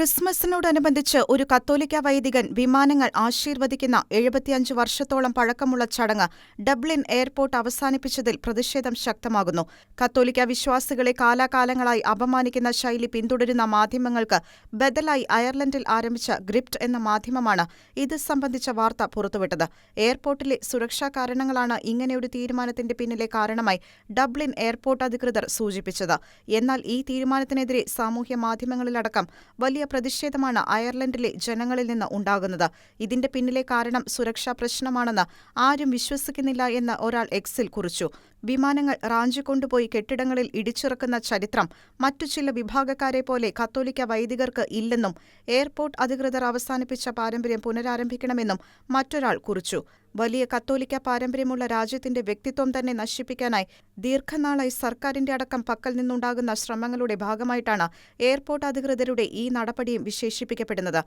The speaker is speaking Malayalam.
ക്രിസ്മസിനോടനുബന്ധിച്ച് ഒരു കത്തോലിക്ക വൈദികൻ വിമാനങ്ങൾ ആശീർവദിക്കുന്ന എഴുപത്തിയഞ്ച് വർഷത്തോളം പഴക്കമുള്ള ചടങ്ങ് ഡബ്ലിൻ എയർപോർട്ട് അവസാനിപ്പിച്ചതിൽ പ്രതിഷേധം ശക്തമാകുന്നു. കത്തോലിക്ക വിശ്വാസികളെ കാലാകാലങ്ങളായി അപമാനിക്കുന്ന ശൈലി പിന്തുടരുന്ന മാധ്യമങ്ങൾക്ക് ബദലായി അയർലൻഡിൽ ആരംഭിച്ച ഗ്രിപ്റ്റ് എന്ന മാധ്യമമാണ് ഇത് സംബന്ധിച്ച വാർത്ത പുറത്തുവിട്ടത്. എയർപോർട്ടിലെ സുരക്ഷാ കാരണങ്ങളാണ് ഇങ്ങനെയൊരു തീരുമാനത്തിന്റെ പിന്നിലെ കാരണമായി ഡബ്ലിൻ എയർപോർട്ട് അധികൃതർ സൂചിപ്പിച്ചത്. എന്നാൽ ഈ തീരുമാനത്തിനെതിരെ സാമൂഹ്യ മാധ്യമങ്ങളിലടക്കം വലിയ പ്രതിഷേധമാണ് അയർലൻഡിലെ ജനങ്ങളിൽ നിന്ന് ഉണ്ടാകുന്നത്. ഇതിന്റെ പിന്നിലെ കാരണം സുരക്ഷാ പ്രശ്നമാണെന്ന് ആരും വിശ്വസിക്കുന്നില്ല എന്ന് ഒരാൾ എക്സിൽ കുറിച്ചു. വിമാനങ്ങൾ റാഞ്ചിക്കൊണ്ടുപോയി കെട്ടിടങ്ങളിൽ ഇടിച്ചിറക്കുന്ന ചരിത്രം മറ്റു ചില വിഭാഗക്കാരെ പോലെ കത്തോലിക്ക വൈദികർക്ക് ഇല്ലെന്നും എയർപോർട്ട് അധികൃതർ അവസാനിപ്പിച്ച പാരമ്പര്യം പുനരാരംഭിക്കണമെന്നും മറ്റൊരാൾ കുറിച്ചു. വലിയ കത്തോലിക്ക പാരമ്പര്യമുള്ള രാജ്യത്തിന്റെ വ്യക്തിത്വം തന്നെ നശിപ്പിക്കാനായി ദീർഘനാളായി സർക്കാരിന്റെ അടക്കം പക്കൽ നിന്നുണ്ടാകുന്ന ശ്രമങ്ങളുടെ ഭാഗമായിട്ടാണ് എയർപോർട്ട് അധികൃതരുടെ ഈ നടപടിയും വിശേഷിപ്പിക്കപ്പെടുന്നത്.